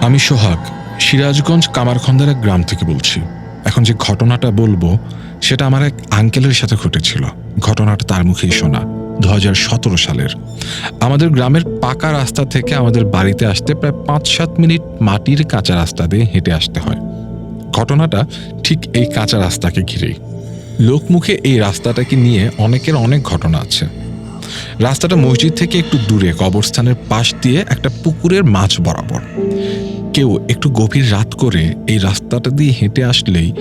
আমি সোহাগ, সিরাজগঞ্জ কামারখন্দার এক গ্রাম থেকে বলছি। এখন যে ঘটনাটা বলব, সেটা আমার এক আঙ্কেলের সাথে ঘটেছিল। ঘটনাটা তার মুখেই শোনা, দু হাজার সতেরো সালের। আমাদের গ্রামের পাকা রাস্তা থেকে আমাদের বাড়িতে আসতে প্রায় পাঁচ সাত মিনিট মাটির কাঁচা রাস্তা দিয়ে হেঁটে আসতে হয়। ঘটনাটা ঠিক এই কাঁচা রাস্তাকে ঘিরেই। লোকমুখে এই রাস্তাটাকে নিয়ে অনেকের অনেক ঘটনা আছে। রাস্তাটা মসজিদ থেকে একটু দূরে, কবরস্থানের পাশ দিয়ে একটা পুকুরের মাছ বরাবর। কেউ একটু গভীর রাত করে এই রাস্তাটা দিয়ে হেঁটে আসলেই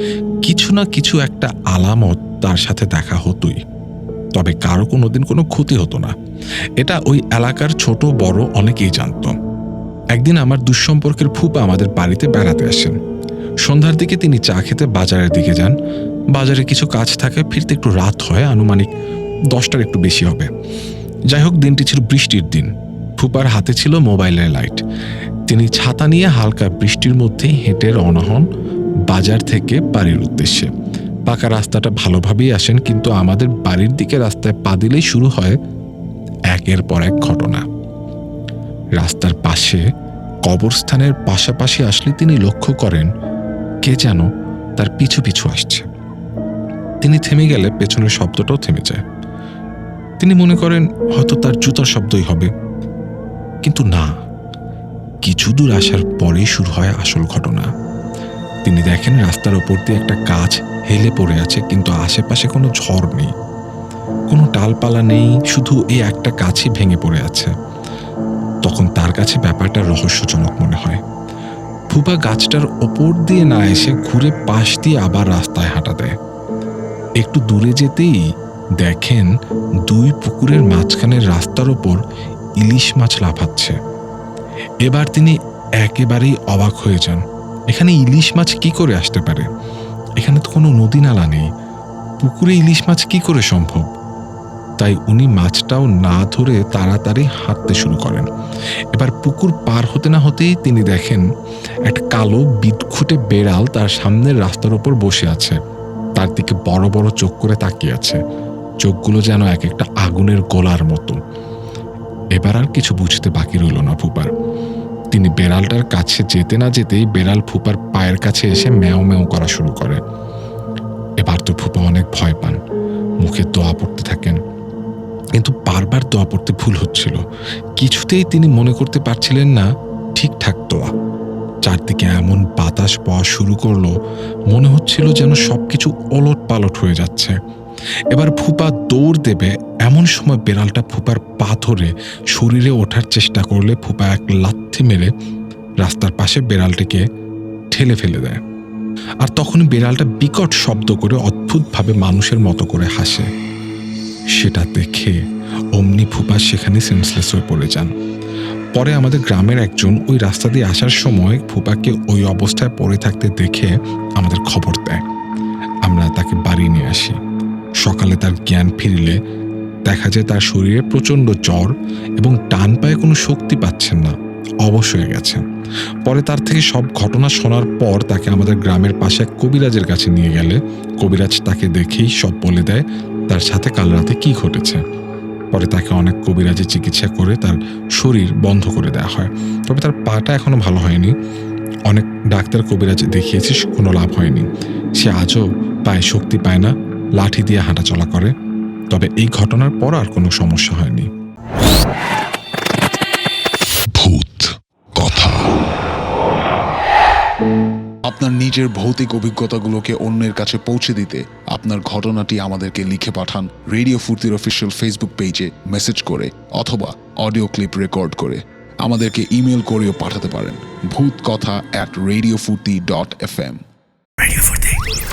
কিছু না কিছু একটা আলামত তার সাথে দেখা হতোই। তবে কারও কোনোদিন কোনো ক্ষতি হতো না। এটা ওই এলাকার ছোট, বড় অনেকেই জানত। একদিন আমার দুঃসম্পর্কের ফুপা আমাদের বাড়িতে বেড়াতে আসেন। সন্ধ্যার দিকে তিনি চা খেতে বাজারের দিকে যান। বাজারে কিছু কাজ থাকে, ফিরতে একটু রাত হয়, আনুমানিক দশটার একটু বেশি হবে। যাই হোক, দিনটি ছিল বৃষ্টির দিন। ফুপার হাতে ছিল মোবাইলের লাইট। তিনি ছাতা নিয়ে হালকা বৃষ্টির মধ্যেই হেঁটে রওনা হন বাজার থেকে বাড়ির উদ্দেশ্যে। পাকা রাস্তাটা ভালোভাবেই আসেন, কিন্তু আমাদের বাড়ির দিকে রাস্তায় পা দিলেই শুরু হয় একের পর এক ঘটনা। রাস্তার পাশে, কবরস্থানের পাশাপাশি আসলে তিনি লক্ষ্য করেন কে যেন তার পিছু পিছু আসছে। তিনি থেমে গেলে পেছনের শব্দটাও থেমে যায়। তিনি মনে করেন হয়তো তার জুতার শব্দই হবে। কিন্তু না কিছু দূর আসার পরেই শুরু হয় আসল ঘটনা। তিনি দেখেন রাস্তার ওপর দিয়ে একটা গাছ হেলে পড়ে আছে, কিন্তু আশেপাশে কোনো ঝড় নেই। কোনো ডালপালা নেই, শুধু এই একটা গাছই ভেঙে পড়ে আছে। তখন তার কাছে ব্যাপারটা রহস্যজনক মনে হয়। ফুপা গাছটার ওপর দিয়ে না এসে ঘুরে পাশ দিয়ে আবার রাস্তায় হাঁটা দেয়। একটু দূরে যেতেই দেখেন দুই পুকুরের মাঝখানের রাস্তার ওপর ইলিশ মাছ লাফাচ্ছে। এবার তিনি একেবারেই অবাক হয়ে যান। এখানে ইলিশ মাছ কি করে আসতে পারে? এখানে তো কোনো নদী নালা নেই। পুকুরে ইলিশ মাছ কি করে সম্ভব? তাই উনি মাছটাও না ধরে তাড়াতাড়ি হাঁটতে শুরু করেন। এবার পুকুর পার হতে না হতেই তিনি দেখেন একটা কালো বিদখুটে বেড়াল তার সামনের রাস্তার ওপর বসে আছে। তার দিকে বড় বড় চোখ করে তাকিয়ে আছে। চোখগুলো যেন এক একটা আগুনের গোলার মতো। এবার আর কিছু বুঝতে বাকি রইল না ফুপার। তিনি বেড়ালটার কাছে যেতে না যেতেই বেড়াল ফুপার পায়ের কাছে এসে ম্যাও ম্যাও করা শুরু করে। এবার তো ফুপা অনেক ভয় পান, মুখে দোয়া পড়তে থাকেন। কিন্তু বারবার দোয়া পড়তে ভুল হচ্ছিল। কিছুতেই তিনি মনে করতে পারছিলেন না ঠিকঠাক দোয়া। চারদিকে এমন বাতাস পাওয়া শুরু করল, মনে হচ্ছিল যেন সবকিছু ওলট পালট হয়ে যাচ্ছে। এবার ফুপা দৌড় দেবে এমন সময় বেড়ালটা ফুপার পা ধরে শরীরে ওঠার চেষ্টা করলে ফুপা এক লাথি মেরে রাস্তার পাশে বেড়ালটিকে ঠেলে ফেলে দেয়। আর তখন বেড়ালটা বিকট শব্দ করে অদ্ভুতভাবে মানুষের মতো করে হাসে। সেটা দেখে অমনি ফুপা সেখানে সেন্সলেস হয়ে পড়ে যান। পরে আমাদের গ্রামের একজন ওই রাস্তা দিয়ে আসার সময় ফুপাকে ওই অবস্থায় পড়ে থাকতে দেখে আমাদের খবর দেয়। আমরা তাকে বাড়ি নিয়ে আসি। সকালে তার জ্ঞান ফিরলে দেখা যায় তার শরীরে প্রচণ্ড জ্বর এবং টান পায়ে কোনো শক্তি পাচ্ছেন না, অবশ হয়ে গেছেন। পরে তার থেকে সব ঘটনা শোনার পর তাকে আমাদের গ্রামের পাশে এক কবিরাজের কাছে নিয়ে গেলে। কবিরাজ তাকে দেখেই সব বলে দেয়, তার সাথে কাল রাতে কী ঘটেছে? পরে তাকে অনেক কবিরাজি চিকিৎসা করে তার শরীর বন্ধ করে দেওয়া হয়। তবে তার পাটা এখনও ভালো হয়নি। অনেক ডাক্তার কবিরাজ দেখিয়েছে কোনো লাভ হয়নি। সে আজও পায়ে শক্তি পায় না লাঠি দিয়ে হাঁটাচলা করে তবে এই ঘটনার পর আর কোনো সমস্যা হয়নি। ভূত কথা। আপনার নিজের ভৌতিক অভিজ্ঞতাগুলোকে অন্যের কাছে পৌঁছে দিতে আপনার ঘটনাটি আমাদেরকে লিখে পাঠান রেডিও ফুর্তির অফিসিয়াল ফেসবুক পেজে মেসেজ করে অথবা অডিও ক্লিপ রেকর্ড করে। আমাদেরকে ইমেল করেও পাঠাতে পারেন ভূত কথা at radio Foorti dot F M Radio Forte.